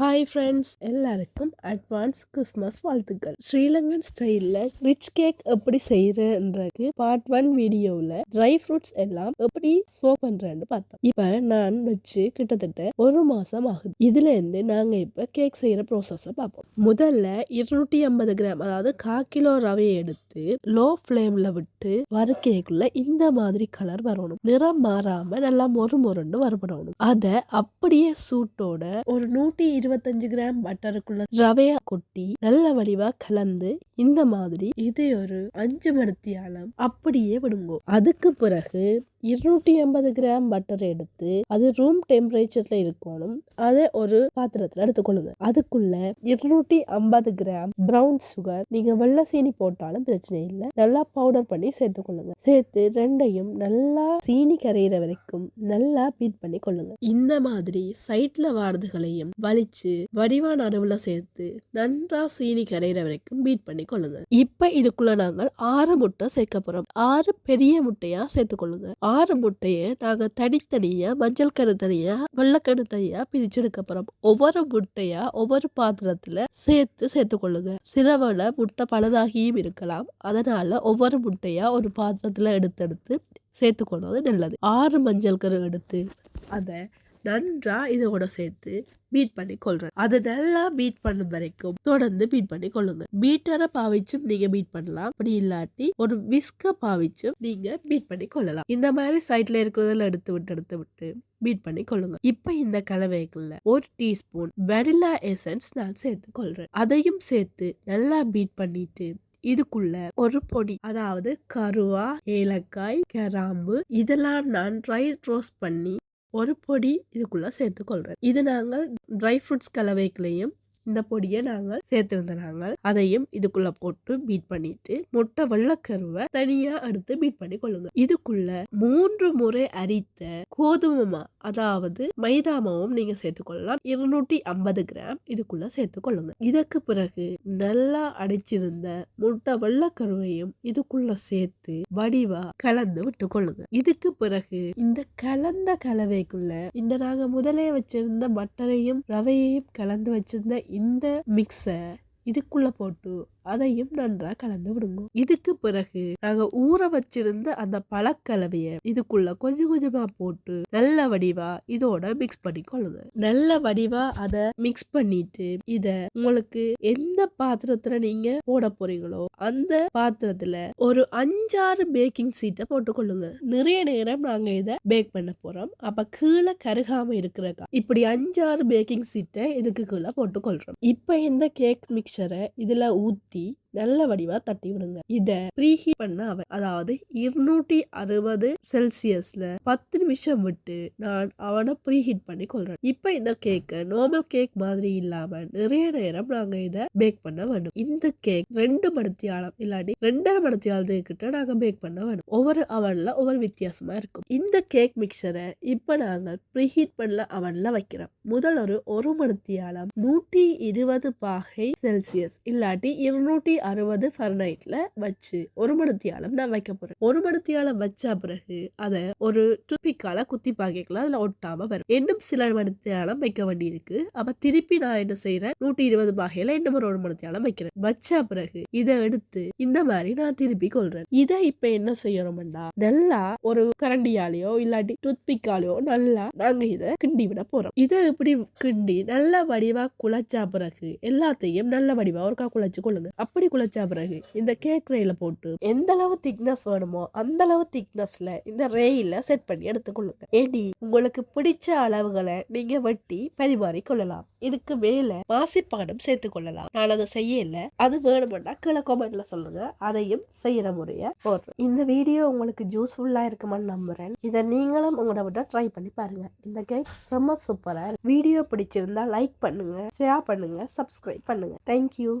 Hi friends எல்லாருக்கும் advance Christmas வாழ்த்துக்கள். ஸ்ரீலங்கன் ஸ்டைலில் ரிச் கேக் எப்படி செய்யறன்றது பார்ட் ஒன் வீடியோவில் ட்ரை ஃப்ரூட்ஸ் எல்லாம் எப்படி சோ பண்ணுறேன்னு பார்த்தோம். இப்போ நான் வச்சு கிட்டத்தட்ட ஒரு மாதம் ஆகுது. இதுலேருந்து நாங்கள் இப்போ கேக் செய்கிற ப்ராசஸை பார்ப்போம். முதல்ல இருநூற்றி ஐம்பது கிராம் அதாவது கா கிலோ ரவையை எடுத்து லோ ஃப்ளேமில் விட்டு வறுக்கைக்குள்ள இந்த மாதிரி கலர் வரணும். நிறம் மாறாமல் நல்லா மொறு மொறுன்னு வறுபடணும். அதை அப்படியே சூட்டோட ஒரு நூற்றி இருபது இருபத்தஞ்சு கிராம் பட்டருக்குள்ள ரவையா கொட்டி நல்ல வடிவா கலந்து இந்த மாதிரி இதை ஒரு அஞ்சு மணித்தியாலம் அப்படியே விடுங்கோ. அதுக்கு பிறகு இருநூற்றி ஐம்பது கிராம் பட்டர் எடுத்து அது ரூம் டெம்பரேச்சர்ல இருக்கணும். அதை ஒரு பாத்திரத்துல எடுத்துக்கொள்ளுங்க. அதுக்குள்ள இருநூற்றி ஐம்பது கிராம் ப்ரௌன் சுகர் நீங்க வெள்ளை சீனி போட்டாலும் பிரச்சனை இல்லை. நல்லா பவுடர் பண்ணி சேர்த்து கொள்ளுங்க சேர்த்து ரெண்டையும் நல்லா சீனி கரையிற வரைக்கும் நல்லா பீட் பண்ணி கொள்ளுங்க. இந்த மாதிரி சைட்ல வாரதுகளையும் வலிச்சு வடிவான நடுவுல சேர்த்து நன்றா சீனி கரையிற வரைக்கும் பீட் பண்ணி கொள்ளுங்க. இப்ப இதுக்குள்ள நாங்கள் ஆறு முட்டை சேர்க்க போறோம். ஆறு பெரிய முட்டையா சேர்த்துக்கொள்ளுங்க. ஆறு முட்டையை நாங்கள் தனித்தனியாக மஞ்சள் கரு தனியாக வெள்ளக்கரு பிரித்து பிரிச்செடுக்க போகிறோம் ஒவ்வொரு முட்டையாக ஒவ்வொரு பாத்திரத்தில் சேர்த்து சேர்த்து கொள்ளுங்க சிலவள முட்டை பழுதாகியும் இருக்கலாம். அதனால் ஒவ்வொரு முட்டையாக ஒரு பாத்திரத்தில் எடுத்து எடுத்து சேர்த்து கொள்வது நல்லது. ஆறு மஞ்சள் கரு எடுத்து அதை நன்றா இதோட சேர்த்து பீட் பண்ணி கொள்றேன். அதை நல்லா பீட் பண்ணும் வரைக்கும் தொடர்ந்து பீட் பண்ணி கொள்ளுங்க. பீட்டரை பாவிச்சும் நீங்க பீட் பண்ணலாம். அப்படி இல்லாட்டி ஒரு விஸ்க பாவிச்சும் நீங்க பீட் பண்ணி கொள்ளலாம். இந்த மாதிரி சைட்ல இருக்கிறதுல எடுத்து விட்டு எடுத்து விட்டு பீட் பண்ணி கொள்ளுங்க. இப்ப இந்த கலவைக்குள்ள ஒரு டீஸ்பூன் வெனிலா எசன்ஸ் நான் சேர்த்து கொள்றேன். அதையும் சேர்த்து நல்லா பீட் பண்ணிட்டு இதுக்குள்ள ஒரு பொடி அதாவது கருவா ஏலக்காய் கிராம்பு இதெல்லாம் நான் ட்ரை ரோஸ்ட் பண்ணி ஒரு பொடி இதுக்குள்ளே சேர்த்துக்கொள்கிறேன் இது நாங்கள் ட்ரை ஃப்ரூட்ஸ் கலவைக்குள்ளேயும் இந்த பொடியை நாங்கள் சேர்த்திருந்த நாங்கள் அதையும் இதுக்குள்ள போட்டு பீட் பண்ணிட்டு முட்டை வெள்ளக்கருவை தனியா எடுத்து பீட் பண்ணி கொள்ளுங்க. இதுக்குள்ள மூன்று முறை அரித்த கோதுமை அதாவது மைதா மாவும் நீங்க சேர்த்துக்கொள்ளலாம் இருநூற்றி ஐம்பது கிராம் இதுக்குள்ள சேர்த்துக்கொள்ளுங்க இதற்கு பிறகு நல்லா அடைச்சிருந்த முட்டை வெள்ளக்கருவையும் இதுக்குள்ள சேர்த்து வடிவா கலந்து விட்டு கொள்ளுங்க. இதுக்கு பிறகு இந்த கலந்த கலவைக்குள்ள இந்த நாங்க முதலே வச்சிருந்த பட்டரையும் ரவையையும் கலந்து வச்சிருந்த இந்த மிக்ஸை இதுக்குள்ள போட்டு அதையும் நன்றா கலந்து விடுங்க. இதுக்கு பிறகு நாங்க ஊற வச்சிருந்த அந்த பழக்கலவைய இதுக்குள்ள கொஞ்சம் கொஞ்சமா போட்டு நல்ல வடிவா இதோட மிக்ஸ் பண்ணிக்கொள்ளுங்க நல்ல வடிவா அத மிக்ஸ் பண்ணிட்டு இத உங்களுக்கு எந்த பாத்திரத்துல நீங்க போட போறீங்களோ அந்த பாத்திரத்துல ஒரு அஞ்சாறு பேக்கிங் சீட்டை போட்டுக்கொள்ளுங்க நிறைய நேரம் நாங்க இத பேக் பண்ண போறோம். அப்ப கீழே கருகாம இருக்கிறக்கா இப்படி அஞ்சாறு பேக்கிங் சீட்டை இதுக்கு கீழே போட்டுக்கொள்றோம் இப்ப இந்த கேக் மிக்சரை இதில் ஊற்றி நல்ல வடிவா தட்டி விடுங்க. இத ப்ரீஹீட் பண்ண அவன் அதாவது இருநூற்றி அறுபது செல்சியஸ்ல பத்து நிமிஷம் விட்டு நான் அவனை ப்ரீஹீட் பண்ணி கொள்றேன் இப்ப இந்த கேக்க நார்மல் கேக் மாதிரி இல்லாம நிறைய நேரம் நாங்க இத பேக் பண்ண வேண்டும். இந்த கேக் ரெண்டு மணித்தியாலம் இல்லாட்டி ரெண்டரை மணித்தியாலத்துக்கு கிட்ட நாங்க பேக் பண்ண வேண்டும். ஒவ்வொரு அவன்ல ஒவ்வொரு வித்தியாசமா இருக்கும். இந்த கேக் மிக்சரை இப்ப நாங்கள் ப்ரீஹீட் பண்ணல அவன்ல வைக்கிறோம். முதல் ஒரு ஒரு மணித்தியாலம் நூற்றி இருபது பாகை செல்சியஸ் இல்லாட்டி இருநூற்றி அறுபது ஃபர்னைட்ல வச்சு ஒரு மணித்தியாலம் நான் வைக்க போறேன். ஒரு மணித்தியாலம் வச்ச பிறகு அதை ஒரு டூத்பிக்கால குத்தி பாக்கிக்கலாம் அதுல ஒட்டாம வரும். இன்னும் சில மணித்தியாலம் வைக்க வேண்டியிருக்கு. அப்ப திருப்பி நான் என்ன செய்யறேன் நூற்றி இருபது பாகையில இன்னும் ஒரு ஒரு மணித்தியாலம் வைக்கிறேன். வச்ச பிறகு இதை எடுத்து இந்த மாதிரி நான் திருப்பி கொள்றேன். இதை இப்ப என்ன செய்யறோம்டா நல்லா ஒரு கரண்டியாலேயோ இல்லாட்டி டூத்பிக்காலேயோ நல்லா நாங்க இதை கிண்டி விட போறோம். இதை இப்படி கிண்டி நல்ல வடிவா குழைச்சா பிறகு எல்லாத்தையும் நல்ல வடிவா ஒருக்கா குழைச்சு கொள்ளுங்க. அப்படி குழைச்சா பிறகு இந்த கேக் ரேயில் போட்டு எந்த அளவு திக்னஸ் வேணுமோ அந்த அளவு திக்னஸ்ல இந்த ரேயில செட் பண்ணி எடுத்துக்கொள்ளுங்க ஏடி உங்களுக்கு பிடிச்ச அளவுகளை நீங்க வெட்டி பரிமாறி கொள்ளலாம். இதுக்கு மேல மாசிப்பானம் சேர்த்து கொள்ளலாம். நான் அதை செய்யல. அது வேணுமெண்டா கீழே கமெண்ட்ல சொல்லுங்க. அதையும் செய்யற முறைய போடுறேன். இந்த வீடியோ உங்களுக்கு யூஸ்ஃபுல்லா இருக்குமான்னு நம்புறேன். இதை நீங்களும் உங்களோட விட ட்ரை பண்ணி பாருங்க. இந்த கேக் செம்ம சூப்பரா வீடியோ பிடிச்சிருந்தா லைக் பண்ணுங்க ஷேர் பண்ணுங்க சப்ஸ்கிரைப் பண்ணுங்க. தேங்க்யூ